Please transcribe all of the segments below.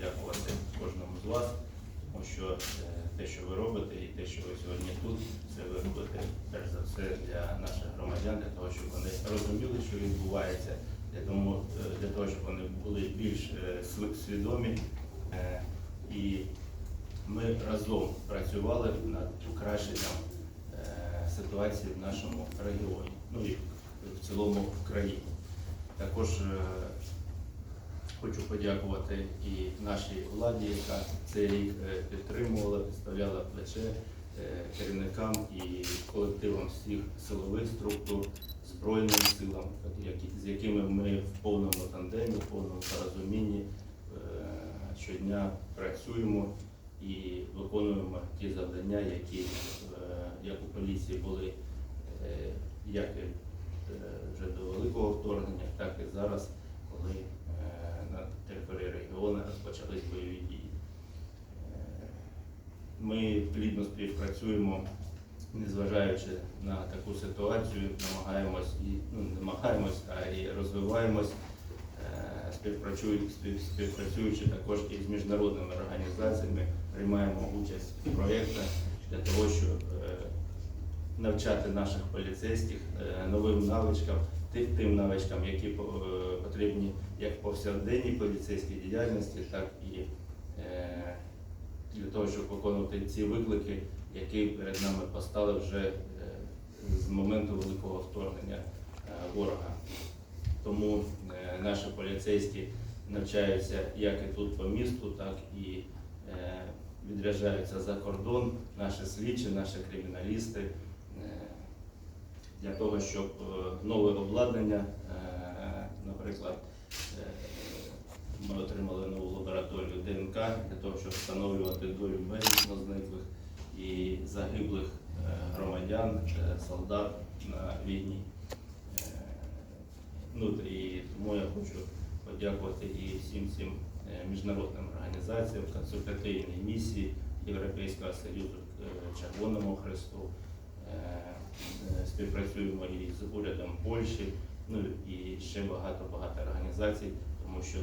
подякувати кожному з вас, тому що е, те, що ви робите, і те, що ви сьогодні тут, це ви робите перш за все для наших громадян, для того, щоб вони розуміли, що відбувається, для е, того, щоб вони були більш е, свідомі. І ми разом працювали над покращенням ситуації в нашому регіоні, ну і в цілому в країні. Також хочу подякувати і нашій владі, яка цей рік е, підтримувала, підставляла плече е, керівникам і колективам всіх силових структур, Збройним силам, з якими ми в повному тандемі, в повному порозумінні е, щодня працюємо і виконуємо ті завдання, які як у поліції були як вже до великого вторгнення, так і зараз, коли е, на території регіону бойові дії. Ми плідно співпрацюємо, незважаючи на таку ситуацію, намагаємось і ну, намагаємось, а і розвиваємось, е, співпрацюючи, також і з міжнародними організаціями, приймаємо участь в проєктах для того, щоб е, навчати наших поліцейських е, новим навичкам, тим, тим навичкам, які е, потрібні як повсякденній поліцейській діяльності, так і е, для того, щоб виконувати ці виклики, які перед нами постали вже е, з моменту великого вторгнення ворога. Тому наші поліцейські навчаються як і тут по місту, так і відряджаються за кордон, наші слідчі, наші криміналісти, для того, щоб е, нове обладнання, е, наприклад, е, ми отримали нову лабораторію ДНК для того, щоб встановлювати долю безвісно зниклих і загиблих громадян, солдат на війні. Ну і тому я хочу подякувати і всім е, міжнародним організаціям, консультативній місії Європейського Союзу Червоному Хресту. Е, Співпрацюємо і з урядом Польщі, ну і ще багато-багато організацій, тому що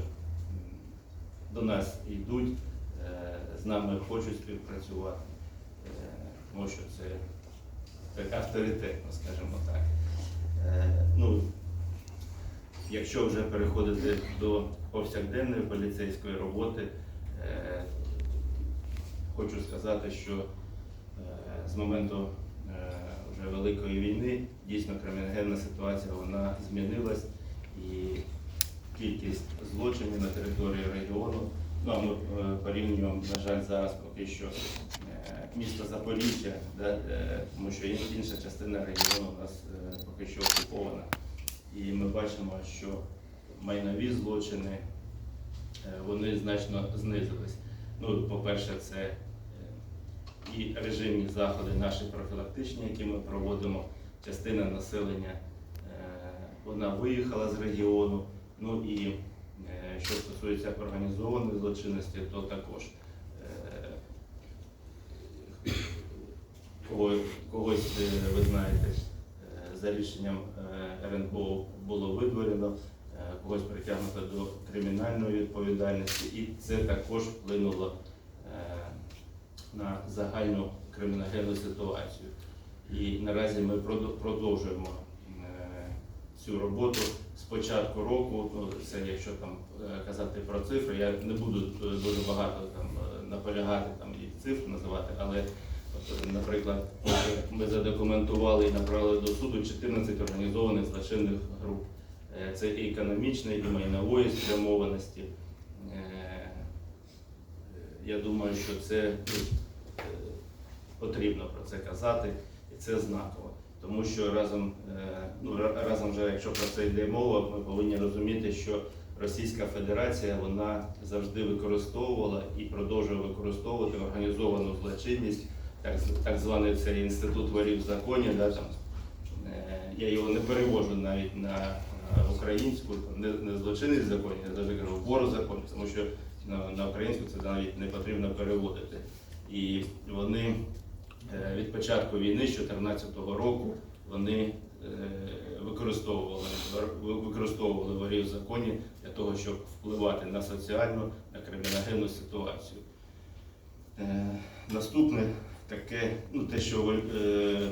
до нас йдуть, е, з нами хочуть співпрацювати, е, тому що це так авторитетно, скажімо так. Ну, Якщо вже переходити до повсякденної поліцейської роботи, хочу сказати, що з моменту вже Великої війни дійсно криміногенна ситуація вона змінилась і кількість злочинів на території регіону. Ну, а ми е, порівнюємо, на жаль, зараз поки що е, місто Запоріжжя, да, е, тому що інша частина регіону у нас поки що окупована. І ми бачимо, що майнові злочини вони значно знизились. Ну, по-перше, це і режимні заходи, наші профілактичні, які ми проводимо. Частина населення е, вона виїхала з регіону. Ну і е, що стосується організованої злочинності, то також е, когось, ви знаєте, за рішенням РНБО було видворено, когось притягнуто до кримінальної відповідальності, і це також вплинуло на загальну криміногенну ситуацію. І наразі ми продовжуємо е, цю роботу з початку року. Ну, це якщо там е, казати про цифри, я не буду е, дуже багато там наполягати там і цифр називати, але наприклад, ми задокументували і направили до суду 14 організованих злочинних груп. Це і економічної, і майнової спрямованості. Я думаю, що це потрібно про це казати, і це знаково. Тому що разом, е, ну, разом вже, якщо про це йде мова, ми повинні розуміти, що Російська Федерація вона завжди використовувала і продовжує використовувати організовану злочинність, так, так званий цей інститут ворів в законі. Да, там, е, я його не перевожу навіть на е, українську, не, не злочинність в законі, я завжди кажу вор законі, тому що на, на українську це навіть не потрібно переводити. І вони е, від початку війни з 2014 року вони використовували, вор- використовували ворів в законі для того, щоб впливати на соціальну, на криміногенну ситуацію. Е, Наступне таке, ну те, що е, е,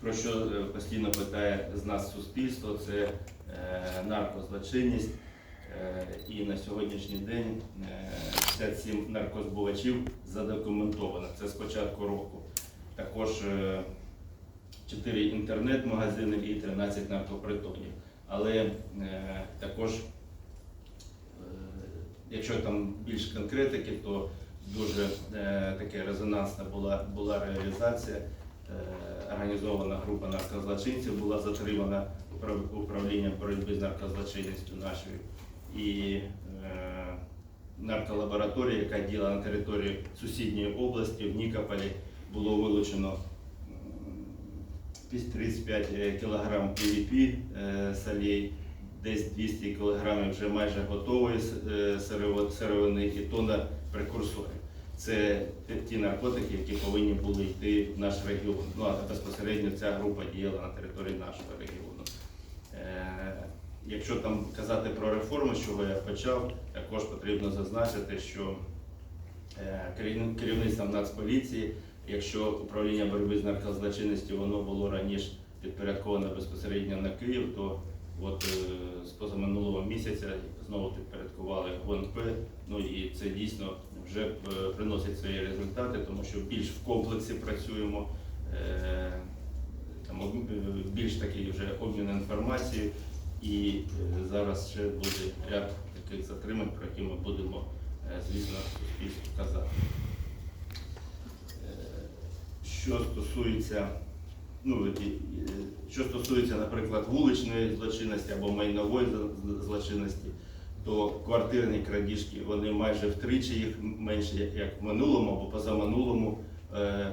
про що е, постійно питає з нас суспільство, це е, наркозлочинність. Е, І на сьогоднішній день е, 57 наркозбувачів задокументовано. Це з початку року. Також е, 4 інтернет-магазини і 13 наркопритонів. Але е, також, е, якщо там більш конкретики, то дуже е, таке резонансна була, була реалізація. Е, Організована група наркозлочинців була затримана управ- управлінням боротьби з наркозлочинністю нашою. І е, нарколабораторія, яка діяла на території сусідньої області в Нікополі, було вилучено м, десь 35 кг PVP е, солей, десь 200 кг вже майже готової е, сировини і тонна прекурсорів. Це ті наркотики, які повинні були йти в наш регіон. Ну а безпосередньо ця група діяла на території нашого регіону. Якщо там казати про реформи, з чого я почав, також потрібно зазначити, що е, керівництвом Нацполіції, якщо управління боротьби з наркозлочинністю воно було раніше підпорядковане безпосередньо на Київ, то от е, з позаминулого місяця знову підпорядкували ГУНП. Ну і це дійсно вже е, приносить свої результати, тому що більш в комплексі працюємо. більш такий вже обмін інформацією, і е, зараз ще буде ряд таких затримань, про які ми будемо, е, звісно, суспільству казати. Е, Що стосується, ну, що стосується, наприклад, вуличної злочинності або майнової злочинності, то квартирні крадіжки вони майже втричі їх менше, як- в минулому або позаминулому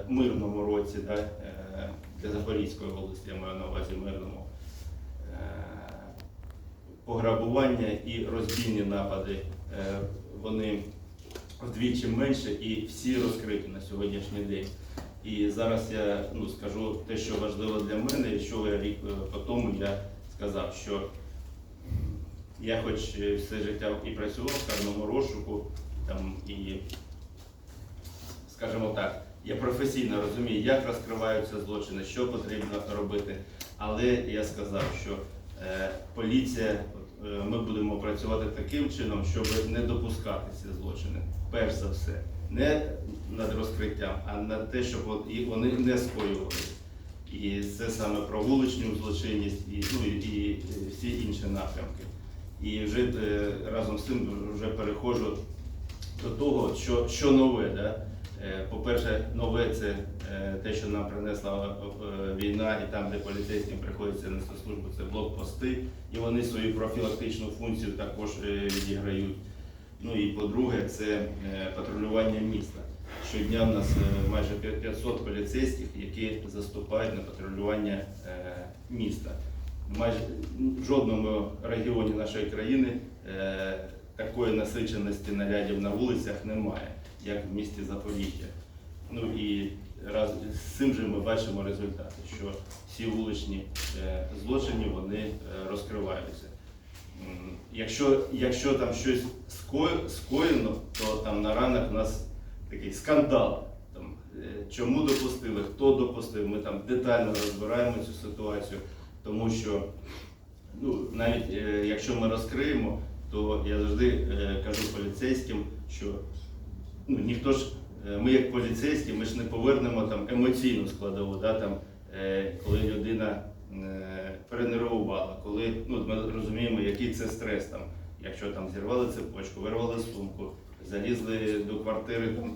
мирному році, да, для Запорізької області, я маю на увазі мирному. Пограбування і розбійні напади е, вони вдвічі менше і всі розкриті на сьогоднішній день. І зараз я ну, скажу те, що важливо для мене, і що я рік е, по тому я сказав, що я хоч е, все життя і працював в карному розшуку, там і, скажімо так, я професійно розумію, як розкриваються злочини, що потрібно робити. Але я сказав, що поліція, е, ми будемо працювати таким чином, щоб не допускати ці злочини. Перш за все, не над розкриттям, а над те, щоб вони не скоювали. І це саме про вуличну злочинність і, ну, і всі інші напрямки. І вже е, разом з цим вже переходжу до того, що, що нове. Да? Е, По-перше, нове це е, те, що нам принесла е, війна, і там, де поліцейським приходиться нести службу, це блокпости, і вони свою профілактичну функцію також відіграють. Ну і по-друге, це патрулювання міста. Щодня в нас майже 500 поліцейських, які заступають на патрулювання міста. Майже в жодному регіоні нашої країни такої насиченості нарядів на вулицях немає, як в місті Запоріжжя. Ну і раз з цим же ми бачимо результати, що всі вуличні е, злочини вони е, розкриваються. Якщо, якщо там щось скоє- скоєно, то там на ранок у нас такий скандал. Там, е, чому допустили, хто допустив, ми там детально розбираємо цю ситуацію, тому що ну, навіть якщо ми розкриємо, то я завжди кажу поліцейським, що ну, ніхто ж, е, ми як поліцейські, ми ж не повернемо там емоційну складову, да, там, е, коли людина е, перенервувала, коли ну, ми розуміємо, який це стрес там, якщо там зірвали цепочку, вирвали сумку, залізли до квартири, там,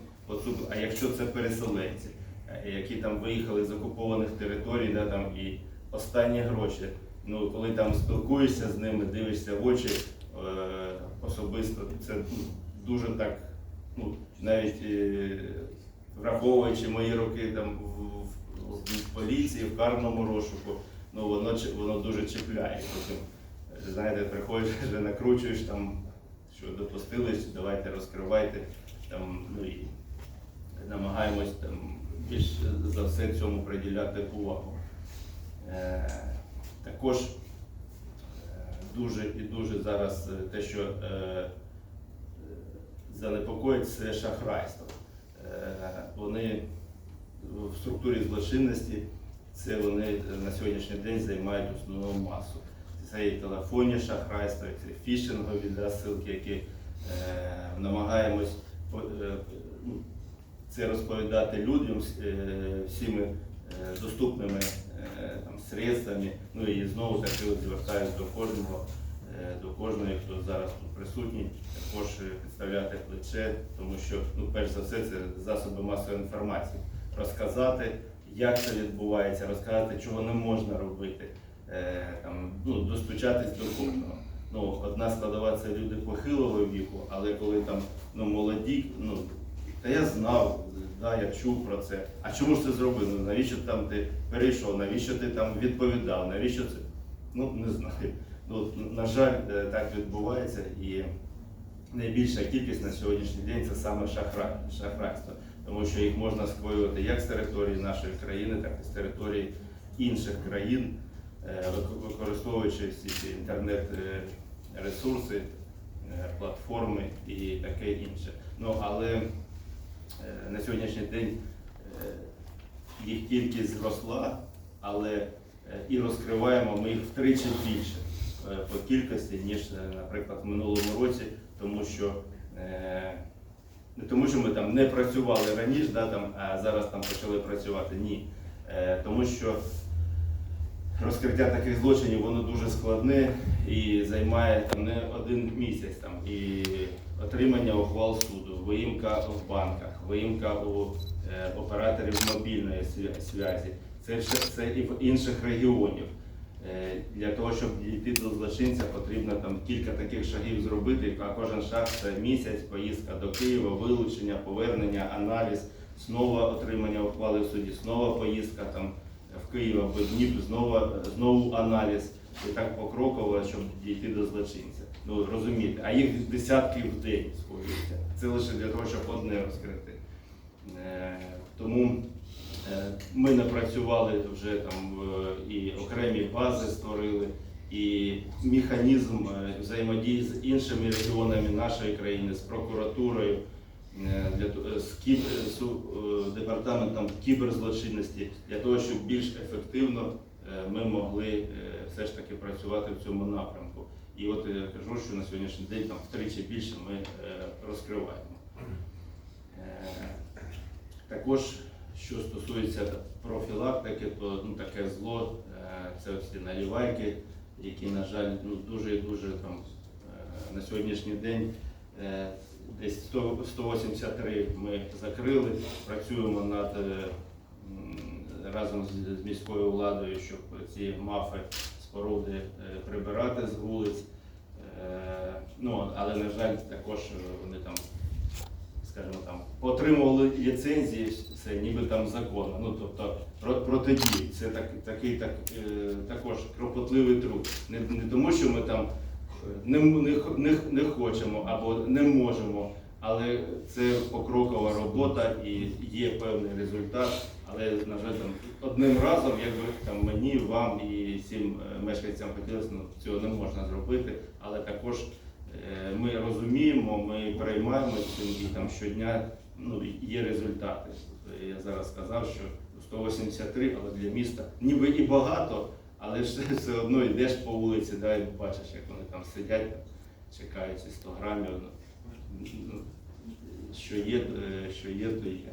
а якщо це переселенці, е, які там виїхали з окупованих територій, да, там, і останні гроші. Ну, коли там спілкуєшся з ними, дивишся в очі е, особисто, це ну, дуже так, ну, навіть е, враховуючи мої роки там в, в, поліції, в карному розшуку, ну воно воно дуже чіпляє. Потім, е, знаєте, приходиш, вже накручуєш там, що допустились, давайте розкривайте. Там, ну, і, намагаємось там більш за все цьому приділяти увагу. Е, Також е, дуже і дуже зараз те, що е, занепокоїть, це шахрайство. Е, Вони в структурі злочинності, це вони на сьогоднішній день займають основну масу. Це і телефонні шахрайства, це фішингові засилки, які е, намагаємось е, ну, це розповідати людям всіми доступними там, средствами. Ну і знову таки звертаюся до кожного, до кожної, хто зараз тут присутній, також е, підставляти плече, тому що ну, перш за все це засоби масової інформації. Розказати, як це відбувається, розказати, чого не можна робити, е, там, ну, достучатись до кожного. Ну, одна складова це люди похилого віку, але коли там ну, молоді, ну, та я знав, да, я чув про це. А чому ж ти зробив? Ну, навіщо там ти перейшов, навіщо ти там відповідав, навіщо це? Ну, не знаю. Ну, на жаль, е, так відбувається і найбільша кількість на сьогоднішній день це саме шахра... шахрайство, тому що їх можна скоювати як з території нашої країни, так і з території інших країн, е, використовуючи всі ці інтернет-ресурси, платформи і таке інше. Ну, але е, на сьогоднішній день е, їх кількість зросла, але е, і розкриваємо ми їх втричі більше е, по кількості, ніж, е, наприклад, в минулому році, тому що е, не тому, що ми там не працювали раніше, да, там, а зараз там почали працювати. Ні. Е, Тому що розкриття таких злочинів воно дуже складне і займає там не один місяць там і отримання ухвал суду, виїмка в банках, виїмка у е, операторів мобільної зв'язі. Це все це і в інших регіонів. Е, Для того, щоб дійти до злочинця, потрібно там кілька таких шагів зробити, а кожен шаг це місяць, поїздка до Києва, вилучення, повернення, аналіз, знову отримання ухвали в суді, знову поїздка там в Київ або Дніпр, знову, знову аналіз. І так покроково, щоб дійти до злочинця. Ну розумієте, а їх десятки в день скоюється. Це лише для того, щоб одне розкрити. Е, Тому ми напрацювали вже там е, і окремі бази створили, і механізм е, взаємодії з іншими регіонами нашої країни, з прокуратурою, е, з кіб- з, департаментом кіберзлочинності, для того, щоб більш ефективно ми могли все ж таки працювати в цьому напрямку. І от я кажу, що на сьогоднішній день там втричі більше ми розкриваємо. Також, що стосується профілактики, то ну, таке зло е, це всі налівайки, які, на жаль, ну, дуже і дуже там е, на сьогоднішній день е, десь 100 183 ми закрили, працюємо над разом з, міською владою, щоб ці мафи споруди прибирати з вулиць. Ну, але, на жаль, також вони там скажімо там, отримували ліцензії, це ніби там законно. Ну тобто про- протидії. Це так, такий так, е, також кропотливий труд. Не, не тому, що ми там е, не, не, не, хочемо або не можемо, але це покрокова робота і є певний результат. Але, на жаль, там одним разом, якби там мені, вам і всім е, мешканцям хотілося, ну, цього не можна зробити, але також Ми розуміємо, ми переймаємо цим і там щодня ну, є результати. Тобто Я зараз сказав, що 183, але для міста ніби і багато, але ж все одно йдеш по вулиці, да, і бачиш, як вони там сидять, чекають ці 100 грамів. Ну, ну, Що є, е, що є, то є.